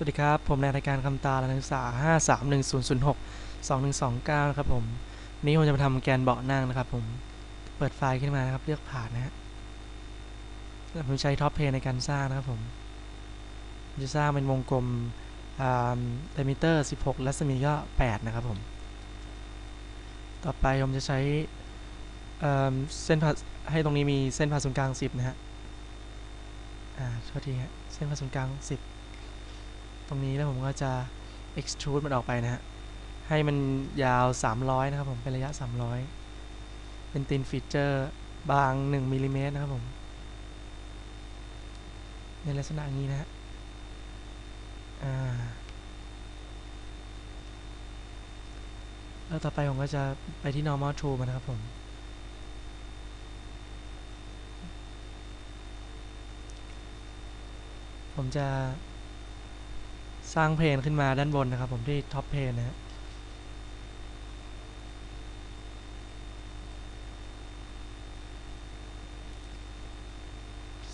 สวัสดีครับ ผมในรายการคำตาและนักศึกษา 531006 2129 นะครับผมนี้ผมจะมาทำแกนเบาะนั่งนะครับ ผมเปิดไฟล์ขึ้นมานะครับ เลือกผ่านนะฮะแล้วผมใช้ท็อปเพนในการสร้างนะครับผมจะสร้างเป็นวงกลมเดมิเตอร์ 16 รัศมีก็ 8 นะครับผม ต่อไปผมจะใช้เอิ่มเส้นผ่าให้ตรงนี้มีเส้นผ่าศูนย์กลาง 10 นะฮะอ่าโทษทีฮะเส้นผ่าศูนย์กลาง 10 ตรงนี้แล้วผมก็จะ extrude มันออกไปนะฮะ ให้มันยาว 300 นะครับผมเป็นระยะ 300 เป็น thin feature บาง 1มิลลิเมตรนะครับผม ในลักษณะนี้นะฮะแล้วต่อไปผมก็จะไปที่ normal tool มันนะครับผมผมจะ สร้างเพลนขึ้นมาด้านบนนะครับ ผมที่ท็อปเพลนนะฮะ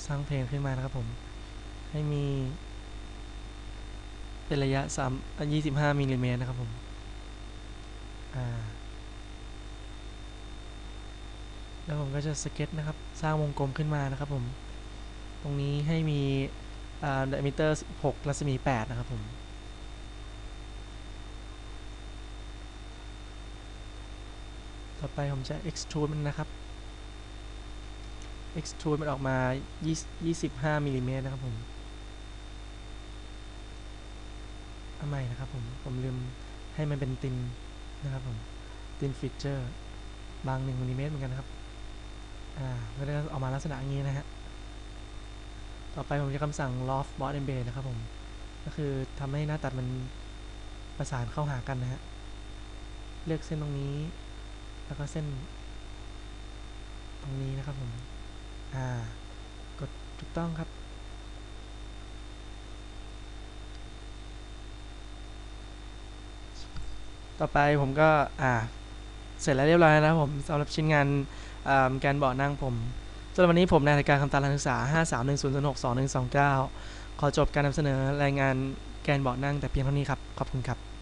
สร้างเพลนขึ้นมานะครับผม ให้มีเป็นระยะ3 25มิลลิเมตรนะครับผม อ่า แล้วผมก็จะสเก็ตนะครับ สร้างวงกลมขึ้นมานะครับผม ตรงนี้ให้มี อ่า diameter 16รัศมี 8 นะครับผมต่อไปผมจะ extrude มันนะครับ extrude มันออกมา 25มิลลิเมตรนะครับผมเอาใหม่นะครับผม ผมลืมให้มันเป็นตินนะครับผม ตินฟีเจอร์ บาง1มิลลิเมตรเหมือนกันนะครับ อ่าก็ได้ออกมาลักษณะอย่างนี้นะฮะ ต่อไปผมจะคำสั่ง loft boss embed นะครับผม ก็คือทำให้หน้าตัดมันประสานเข้าหากันนะฮะ เลือกเส้นตรงนี้ แล้วก็เส้น ตรงนี้นะครับผม อ่า กดถูกต้องครับต่อไปผมก็อ่าเสร็จแล้วเรียบร้อยแล้วนะผมสำหรับชิ้นงานอ่าแกนเบาะนั่งผม สำหรับวันนี้ผมในรายการคำตาการศึกษา 531062129 ขอจบการนำเสนอรายงานแกนเบาะนั่งแต่เพียงเท่านี้ครับ ขอบคุณครับ